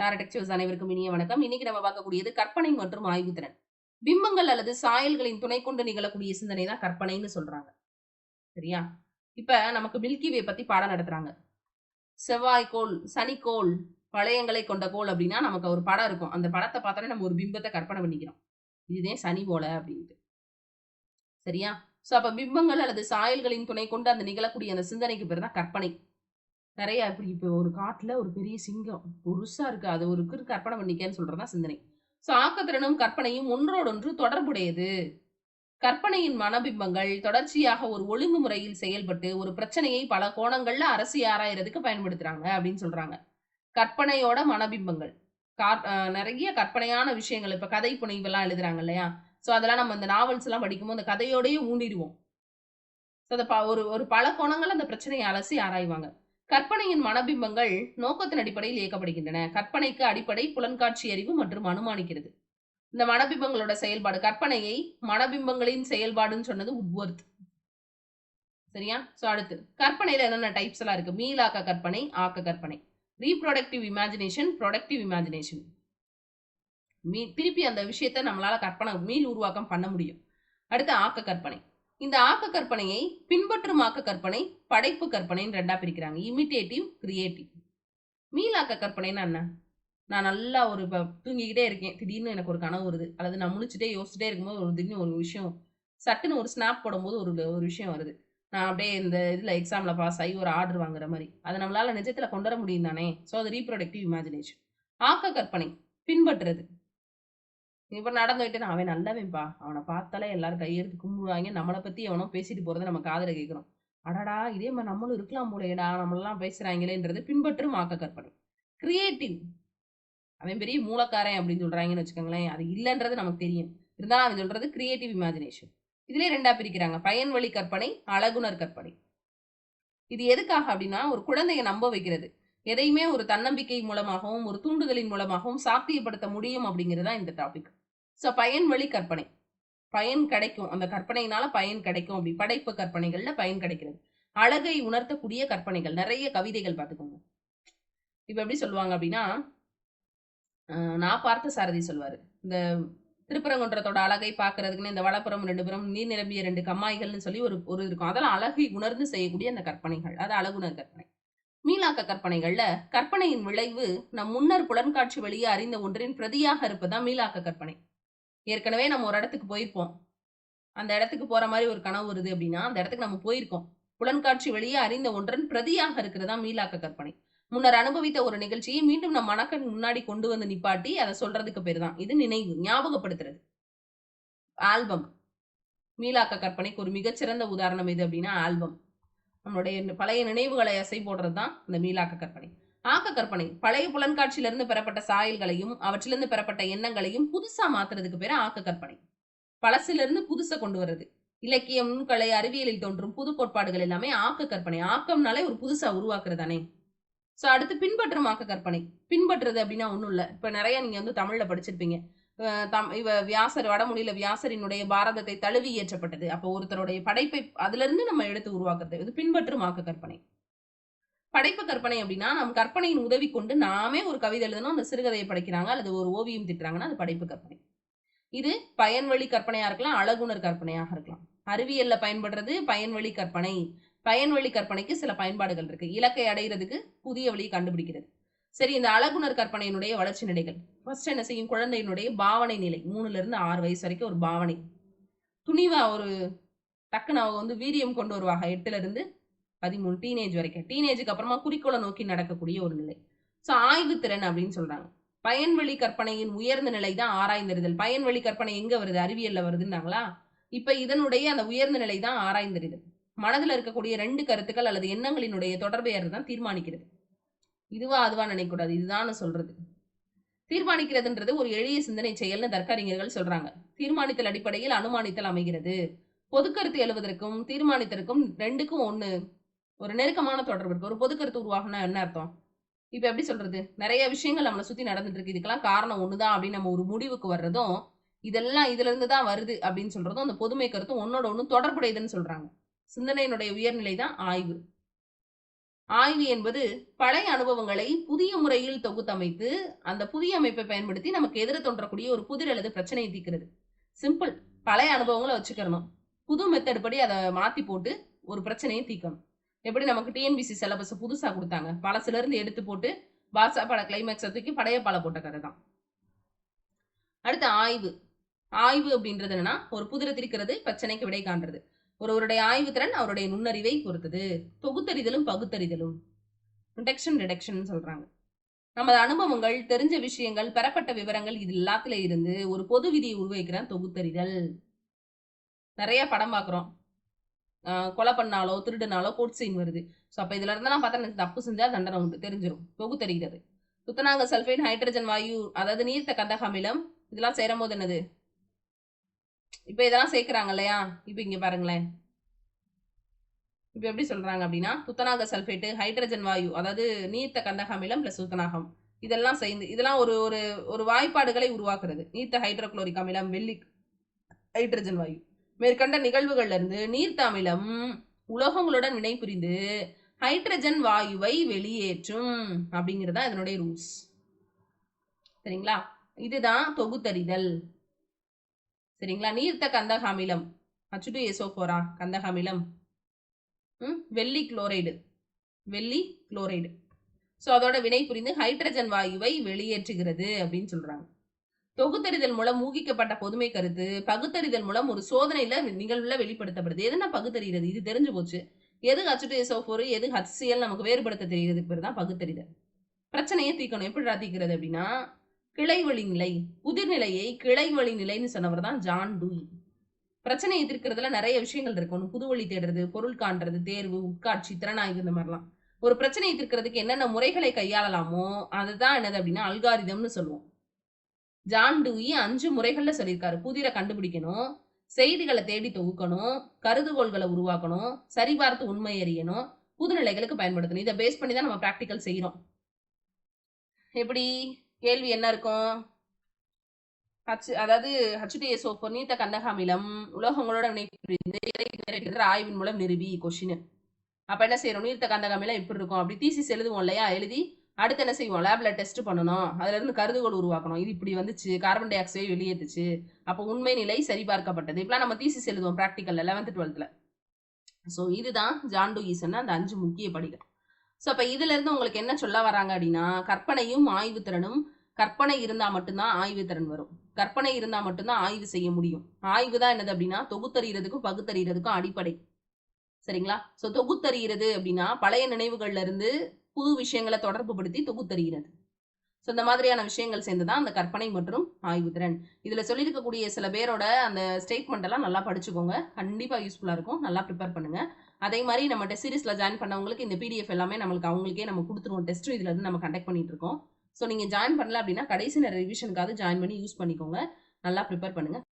டாரடெக்சிவஸ் அனைவருக்கும் இனிய வணக்கம். இன்னைக்கு நம்ம பார்க்கக்கூடியது கற்பனை மற்றும் ஆய்வுத்திறன். பிம்பங்கள் அல்லது சாயல்களின் துணை கொண்டு நிகழக்கூடிய சிந்தனை தான் கற்பனைன்னு சொல்றாங்க. சரியா? இப்ப நமக்கு மில்கி வே பத்தி பாடம் நடத்துறாங்க. செவ்வாய்க்கோள் சனிக்கோள் வளையங்களை கொண்ட கோள் அப்படின்னா நமக்கு ஒரு படம் இருக்கும். அந்த படத்தை பார்த்தாலே நம்ம ஒரு பிம்பத்தை கற்பனை பண்ணிக்கிறோம். இதுதான் சனி போல அப்படின்ட்டு. சரியா? ஸோ அப்ப பிம்பங்கள் அல்லது சாயல்களின் துணை கொண்டு அந்த நிகழக்கூடிய அந்த சிந்தனைக்கு பேர் தான் கற்பனை. நிறைய இப்படி இப்போ ஒரு காட்டில் ஒரு பெரிய சிங்கம் புருஷா இருக்குது அது ஒரு கற்பனை பண்ணிக்கன்னு சொல்றதா சிந்தனை. ஸோ ஆக்கத்திறனும் கற்பனையும் ஒன்றோடொன்று தொடர்புடையது. கற்பனையின் மனபிம்பங்கள் தொடர்ச்சியாக ஒரு ஒழுங்குமுறையில் செயல்பட்டு ஒரு பிரச்சனையை பல கோணங்கள்ல அரசு ஆராயறதுக்கு பயன்படுத்துறாங்க அப்படின்னு சொல்றாங்க. கற்பனையோட மனபிம்பங்கள். கா- நிறைய கற்பனையான விஷயங்கள் இப்ப கதை புனைவெல்லாம் எழுதுறாங்க இல்லையா? ஸோ அதெல்லாம் நம்ம இந்த நாவல்ஸ் எல்லாம் படிக்கும்போது அந்த கதையோடயே ஊண்டிடுவோம். ஸோ அதை ப- ஒரு ஒரு பல கோணங்கள் அந்த பிரச்சனையை அலசி ஆராய்வாங்க. கற்பனையின் மனபிம்பங்கள் நோக்கத்தின் அடிப்படையில் இயக்கப்படுகின்றன. கற்பனைக்கு அடிப்படை புலன்காட்சி அறிவு மற்றும் அனுமானிக்கிறது. இந்த மனபிம்பங்களோட செயல்பாடு கற்பனையை மனபிம்பங்களின் செயல்பாடுன்னு சொன்னது உட்வொர்த் சரியா? சோ அடுத்து கற்பனையில என்னென்ன டைப்ஸ் எல்லாம் இருக்கு? மீளாக்க கற்பனை ஆக்க கற்பனை. ரீப்ரொடக்டிவ் இமேஜினேஷன் ப்ரொடக்டிவ் இமேஜினேஷன் மீ திருப்பி அந்த விஷயத்தை நம்மளால கற்பனை மீள் உருவாக்கம் பண்ண முடியும். அடுத்து ஆக்க கற்பனை. இந்த ஆக்க கற்பனையை பின்பற்றும் ஆக்க கற்பனை படைப்பு கற்பனைன்னு ரெண்டா பிரிக்கிறாங்க. இமிட்டேட்டிவ் கிரியேட்டிவ் மீளாக்க கற்பனைன்னா என்ன? நான் நல்லா ஒரு இப்போ தூங்கிக்கிட்டே இருக்கேன். திடீர்னு எனக்கு ஒரு கனவு வருது. அல்லது நான் முழிச்சிட்டே யோசிச்சுட்டே இருக்கும்போது ஒரு திடீர்னு ஒரு விஷயம் சட்டுன்னு ஒரு ஸ்னாப் போடும்போது ஒரு ஒரு விஷயம் வருது. நான் அப்படியே இந்த இதில் எக்ஸாமில் பாஸ் ஆகி ஒரு ஆர்டர் வாங்குற மாதிரி. அதை நம்மளால் நிஜத்தில் கொண்டு வர முடியும் தானே ஸோ அது ரீப்ரொடக்டிவ் இமேஜினேஷன் ஆக்க கற்பனை பின்பற்றுறது. இப்போ நடந்து போயிட்டு அவன் நல்லவன்பா அவனை பார்த்தாலே எல்லாரும் கையெடுத்து கும்பிடுவாங்க. நம்மளை பற்றி எவனோ பேசிட்டு போகிறத நம்ம காதல கேட்குறோம் அடடா இதே மாதிரி நம்மளும் இருக்கலாம் போலேடா நம்மளெல்லாம் பேசுகிறாங்களேன்றது பின்பற்றும் ஆக்க கற்பனை கிரியேட்டிவ் அவன் பெரிய மூலக்காரன் அப்படின்னு சொல்றாங்கன்னு வச்சுக்கோங்களேன். அது இல்லைன்றது நமக்கு தெரியும். இருந்தாலும் அவன் சொல்றது கிரியேட்டிவ் இமேஜினேஷன் இதுலேயே ரெண்டா பிரிக்கிறாங்க. பயன் வழி கற்பனை அழகுணர் கற்பனை. இது எதுக்காக அப்படின்னா ஒரு குழந்தையை நம்ப வைக்கிறது. எதையுமே ஒரு தன்னம்பிக்கை மூலமாகவும் ஒரு தூண்டுதலின் மூலமாகவும் சாத்தியப்படுத்த முடியும் அப்படிங்கிறது தான் இந்த டாபிக் ஸோ பயன்வழி கற்பனை. பயன் கிடைக்கும். அந்த கற்பனையினால பயன் கிடைக்கும் அப்படி. படைப்பு கற்பனைகள்ல பயன் கிடைக்கிறது. அழகை உணர்த்தக்கூடிய கற்பனைகள். நிறைய கவிதைகள் பார்த்துக்கோங்க. இப்ப எப்படி சொல்லுவாங்க அப்படின்னா நான் பார்த்த சாரதி சொல்வாரு இந்த திருப்பரங்குன்றத்தோட அழகை பார்க்கறதுக்குன்னு இந்த வலப்புறம் ரெண்டு புறம் நீர் நிரம்பிய ரெண்டு கம்மாய்கள்னு சொல்லி ஒரு ஒரு இருக்கும். அதெல்லாம் அழகை உணர்ந்து செய்யக்கூடிய அந்த கற்பனைகள். அது அழகுணர் கற்பனை. மீளாக்க கற்பனைகள்ல கற்பனையின் விளைவு நம் முன்னர் புலன்காட்சி வழியே அறிந்த ஒன்றின் பிரதியாக இருப்பதுதான் மீளாக்க கற்பனை. ஏற்கனவே நம்ம ஒரு இடத்துக்கு போயிருப்போம். அந்த இடத்துக்கு போற மாதிரி ஒரு கனவு வருது அப்படின்னா அந்த இடத்துக்கு நம்ம போயிருக்கோம். புலன்காட்சி வழியே அறிந்த ஒன்றன் பிரதியாக இருக்கிறதா மீளாக்க கற்பனை. முன்னர் அனுபவித்த ஒரு நிகழ்ச்சியை மீண்டும் நம் மனக்கண் முன்னாடி கொண்டு வந்து நிப்பாட்டி அதை சொல்றதுக்கு பேர் தான். இது நினைவு ஞாபகப்படுத்துறது. ஆல்பம். மீளாக்க கற்பனைக்கு ஒரு மிகச்சிறந்த உதாரணம் எது அப்படின்னா ஆல்பம். நம்மளுடைய இந்த பழைய நினைவுகளை அசை போடுறது தான் இந்த மீளாக்க கற்பனை. ஆக்க கற்பனை. பழைய புலன்காட்சியிலிருந்து பெறப்பட்ட சாயல்களையும் அவற்றிலிருந்து பெறப்பட்ட எண்ணங்களையும் புதுசா மாத்துறதுக்கு பேர் ஆக்க கற்பனை. பழசிலிருந்து புதுசை கொண்டு வர்றது. இலக்கியம் நுண்கலை அறிவியலில் தோன்றும் புது கோட்பாடுகள் எல்லாமே ஆக்க கற்பனை. ஆக்கம்னாலே ஒரு புதுசா உருவாக்குறதானே. ஸோ அடுத்து பின்பற்றும் ஆக்க கற்பனை. பின்பற்றுறது அப்படின்னா ஒன்றும் இல்லை. இப்போ நிறைய நீங்கள் வந்து தமிழில் படிச்சிருப்பீங்க. தம் இவ வியாசர் வடமொழியில வியாசரினுடைய பாரதத்தை தழுவி இயற்றப்பட்டது. அப்போ ஒருத்தருடைய படைப்பை அதிலிருந்து நம்ம எடுத்து உருவாக்குறது. இது பின்பற்றும் ஆக்க கற்பனை. படைப்பு கற்பனை அப்படின்னா நம் கற்பனையின் உதவி கொண்டு நாமே ஒரு கவிதை எழுதணும் அந்த சிறுகதையை படைக்கிறாங்க அல்லது ஒரு ஓவியம் திட்டுறாங்கன்னா அது படைப்பு கற்பனை. இது பயன்வழி கற்பனையாக இருக்கலாம் அழகுணர் கற்பனையாக இருக்கலாம். அறிவியல்ல பயன்படுறது பயன்வழி கற்பனை. பயன்வழி கற்பனைக்கு சில பயன்பாடுகள் இருக்கு. இலக்கை அடைகிறதுக்கு புதிய வழியை கண்டுபிடிக்கிறது. சரி இந்த அழகுணர் கற்பனையினுடைய வளர்ச்சி நிலைகள். ஃபர்ஸ்ட் என்ன செய்யும்? குழந்தையினுடைய பாவனை நிலை. மூணுல இருந்து ஆறு வயசு வரைக்கும் ஒரு பாவனை. துணிவா ஒரு டக்குன்னு அவங்க வந்து வீரியம் கொண்டு வருவாங்க. எட்டுல இருந்து பதிமூணு டீனேஜ் வரைக்கும். டீனேஜுக்கு அப்புறமா குறிக்கோளை நோக்கி நடக்கக்கூடிய ஒரு நிலை. ஸோ ஆய்வு திறன் அப்படின்னு சொல்றாங்க. பயன்வழி கற்பனையின் உயர்ந்த நிலை தான் ஆராய்ந்தறிதல். பயன்வழி கற்பனை எங்க வருது? அறிவியல்ல வருதுன்னாங்களா இப்ப இதனுடைய அந்த உயர்ந்த நிலை தான் ஆராய்ந்தறிதல். மனதில் இருக்கக்கூடிய ரெண்டு கருத்துக்கள் அல்லது எண்ணங்களினுடைய தொடர்பு தான் தீர்மானிக்கிறது. இதுவா அதுவா நினைக்கக்கூடாது. இதுதான் சொல்றது. தீர்மானிக்கிறதுன்றது ஒரு எளிய சிந்தனை செயல்னு தர்க்கறிஞர்கள் சொல்றாங்க. தீர்மானித்தல் அடிப்படையில் அனுமானித்தல் அமைகிறது. பொதுக்கருத்து எழுவதற்கும் தீர்மானித்தற்கும் ரெண்டுக்கும் ஒன்று ஒரு நெருக்கமான தொடர்பு இருக்கு. ஒரு பொதுக்கருத்து உருவாகனா என்ன அர்த்தம்? இப்ப எப்படி சொல்றது? நிறைய விஷயங்கள் நம்மளை சுத்தி நடந்துட்டு இருக்கு. இதுக்கெல்லாம் காரணம் ஒண்ணுதான் அப்படின்னு நம்ம ஒரு முடிவுக்கு வர்றதும் இதெல்லாம் இதுல இருந்து தான் வருது அப்படின்னு சொல்றதும் அந்த பொதுமை கருத்தும் ஒன்னோட ஒண்ணு தொடர்புடையதுன்னு சொல்றாங்க. சிந்தனையினுடைய உயர்நிலை தான் ஆய்வு. ஆய்வு என்பது பழைய அனுபவங்களை புதிய முறையில் தொகுத்தமைத்து அந்த புதிய அமைப்பை பயன்படுத்தி நமக்கு எதிர தோன்றக்கூடிய ஒரு புதிர் அல்லது பிரச்சனையை தீர்க்கிறது. சிம்பிள். பழைய அனுபவங்களை வச்சுக்கிறணும் புது மெத்தட் படி அதை மாத்தி போட்டு ஒரு பிரச்சனையை தீர்க்கணும். எப்படி நமக்கு டிஎன்பிசி சிலபஸ் புதுசா கொடுத்தாங்க? பழசுல இருந்து எடுத்து போட்டு பாசா பட கிளைமேக்ஸை தூக்கி பழைய பல போட்ட கதை தான். அடுத்து ஆய்வு. ஆய்வு அப்படின்றது என்னன்னா ஒரு புதிரை திரிக்கிறது பிரச்சனைக்கு விடை காண்றது. ஒருவருடைய ஆய்வு திறன் அவருடைய நுண்ணறிவை பொறுத்தது. தொகுத்தறிதலும் பகுத்தறிதலும். ரிடக்ஷன் ரிடக்ஷன் சொல்றாங்க. நமது அனுபவங்கள் தெரிஞ்ச விஷயங்கள் பெறப்பட்ட விவரங்கள் இது எல்லாத்துல இருந்து ஒரு பொது விதியை உருவாக்கிறான் தொகுத்தறிதல். நிறைய படம் பார்க்குறோம் கொலை பண்ணாலோ திருடுனாலோ கோட் சீன் வருது. ஸோ அப்போ இதுல இருந்தெல்லாம் பார்த்தா தப்பு செஞ்சால் தண்டனை உண்டு தெரிஞ்சிடும் தொகுத்தறிகிறது துத்தநாங்க சல்ஃபைன் ஹைட்ரஜன் வாயு அதாவது நீர்த்த கந்தக அமிலம் இதெல்லாம் சேரும் போது என்னது? இப்போ இதெல்லாம் சேர்க்குறாங்க இல்லையா? இப்போ இங்கே பாருங்களேன். இப்போ எப்படி சொல்கிறாங்க அப்படின்னா துத்தநாக சல்ஃபேட்டு ஹைட்ரஜன் வாயு அதாவது நீர்த்த கந்தக அமிலம் பிளஸ் துத்தநாகம் இதெல்லாம் சேர்ந்து இதெல்லாம் ஒரு ஒரு ஒரு வாய்ப்பாடுகளை உருவாக்குறது. நீர்த்த ஹைட்ரோக்ளோரிக் அமிலம் வெள்ளி ஹைட்ரஜன் வாயு. மேற்கண்ட நிகழ்வுகள்லேருந்து நீர்த்த அமிலம் உலோகங்களுடன் வினை புரிந்து ஹைட்ரஜன் வாயுவை வெளியேற்றும் அப்படிங்கிறதா இதனுடைய ரூல்ஸ் சரிங்களா? இதுதான் தொகுத்தறிதல். சரிங்களா? நீர்த்த கந்தக அமிலம் ஹச் டு எஸ்ஓ ஃபோரா கந்தக அமிலம் ம், வெள்ளி குளோரைடு வெள்ளி குளோரைடு ஸோ அதோட வினை புரிந்து ஹைட்ரஜன் வாயுவை வெளியேற்றுகிறது அப்படின்னு சொல்றாங்க. தொகுத்தறிதல் மூலம் ஊகிக்கப்பட்ட பொதுமை கருத்து பகுத்தறிதல் மூலம் ஒரு சோதனையில நிகழ்வுல வெளிப்படுத்தப்படுது. எதுனா பகுத்தறிகிறது? இது தெரிஞ்சு போச்சு. எது ஹச் டு எஸ்ஓ ஃபோர் எது ஹச்சிஎல் நமக்கு வேறுபடுத்த தெரிகிறது? பேர் தான் பகுத்தறிதல். பிரச்சனையை தீர்க்கணும். எப்படி தீர்க்கிறது அப்படின்னா கிளைவழி நிலை புதிர்நிலையை கிளைவழி நிலைன்னு சொன்னவர் தான் ஜான் டூயி. பிரச்சனையை எதிர்க்கிறதுல நிறைய விஷயங்கள் இருக்கு. ஒன்று புதுவழி தேடுறது பொருள் காண்றது தேர்வு உட்காட்சி திறனாய்வு இந்த மாதிரிலாம். ஒரு பிரச்சனையை தீர்க்கிறதுக்கு என்னென்ன முறைகளை கையாளலாமோ அதுதான் என்னது அப்படின்னா அல்காரிதம்னு சொல்லுவோம். ஜான் டூயி அஞ்சு முறைகள்ல சொல்லியிருக்காரு. புதிரை கண்டுபிடிக்கணும் செய்திகளை தேடி தொகுக்கணும் கருதுகோள்களை உருவாக்கணும் சரிபார்த்து உண்மை எறியணும் புதுநிலைகளுக்கு பயன்படுத்தணும். இதை பேஸ் பண்ணி தான் நம்ம ப்ராக்டிக்கல் செய்கிறோம் எப்படி? கேள்வி என்ன இருக்கும்? ஹச் அதாவது ஹச்டிஎஸ்ஓ நீத்த கந்தக அமிலம் உலோகங்களோட வினைபுரிந்து ஆய்வின் மூலம் நிறுவி கொஷின் அப்ப என்ன செய்யறோம் நீர்த்த கந்தகாமிலம் இப்படி எப்படி இருக்கும்? அப்படி தீசிஸ் எழுதுவோம் இல்லையா? எழுதி அடுத்து என்ன செய்வோம்? லேப்ல டெஸ்ட் பண்ணணும். அதுல இருந்து கருதுகோள் உருவாக்கணும். இது இப்படி வந்துச்சு. கார்பன் டை ஆக்சைடு வெளியேற்றுச்சு அப்போ உண்மை நிலை சரிபார்க்கப்பட்டது. இப்பெல்லாம் நம்ம தீசிஸ் எழுதுவோம் ப்ராக்டிக்கல்ல லெவன்த் டுவெல்த்ல ஸோ இதுதான் ஜாண்டு ஈசன் அந்த அஞ்சு முக்கிய படிகள். ஸோ அப்போ இதுல இருந்து உங்களுக்கு என்ன சொல்ல வராங்க அப்படின்னா கற்பனையும் ஆய்வு திறனும் கற்பனை இருந்தால் மட்டும்தான் ஆய்வு திறன் வரும். கற்பனை இருந்தால் மட்டும்தான் ஆய்வு செய்ய முடியும். ஆய்வு தான் என்னது அப்படின்னா தொகுத்தறிகிறதுக்கும் பகுத்தறிகிறதுக்கும் அடிப்படை. சரிங்களா? ஸோ தொகுத்தறிகிறது அப்படின்னா பழைய நினைவுகள்ல இருந்து புது விஷயங்களை தொடர்பு படுத்தி தொகுத்தறிகிறது. ஸோ இந்த மாதிரியான விஷயங்கள் சேர்ந்து தான் அந்த கற்பனை மற்றும் ஆய்வு திறன் சொல்லியிருக்கக்கூடிய சில பேரோட அந்த ஸ்டேட்மெண்ட் எல்லாம் நல்லா படிச்சுக்கோங்க. கண்டிப்பாக யூஸ்ஃபுல்லாக இருக்கும். நல்லா ப்ரிப்பேர் பண்ணுங்க. அதே மாதிரி நம்ம டெஸ்ட் சீரீஸில் ஜாயின் பண்ணவங்களுக்கு இந்த பிடிஎஃப் எல்லாமே நம்மளுக்கு அவங்களுக்கே நம்ம கொடுத்துருவோம். டெஸ்ட்டும் இதில் இருந்து நம்ம கண்டக்ட் பண்ணிட்டு இருக்கோம். ஸோ நீங்கள் ஜாயின் பண்ணல அப்படின்னா கடைசி நேர ரிவிஷனுக்காவது ஜாயின் பண்ணி யூஸ் பண்ணிக்கோங்க. நல்லா ப்ரிப்பேர் பண்ணுங்க.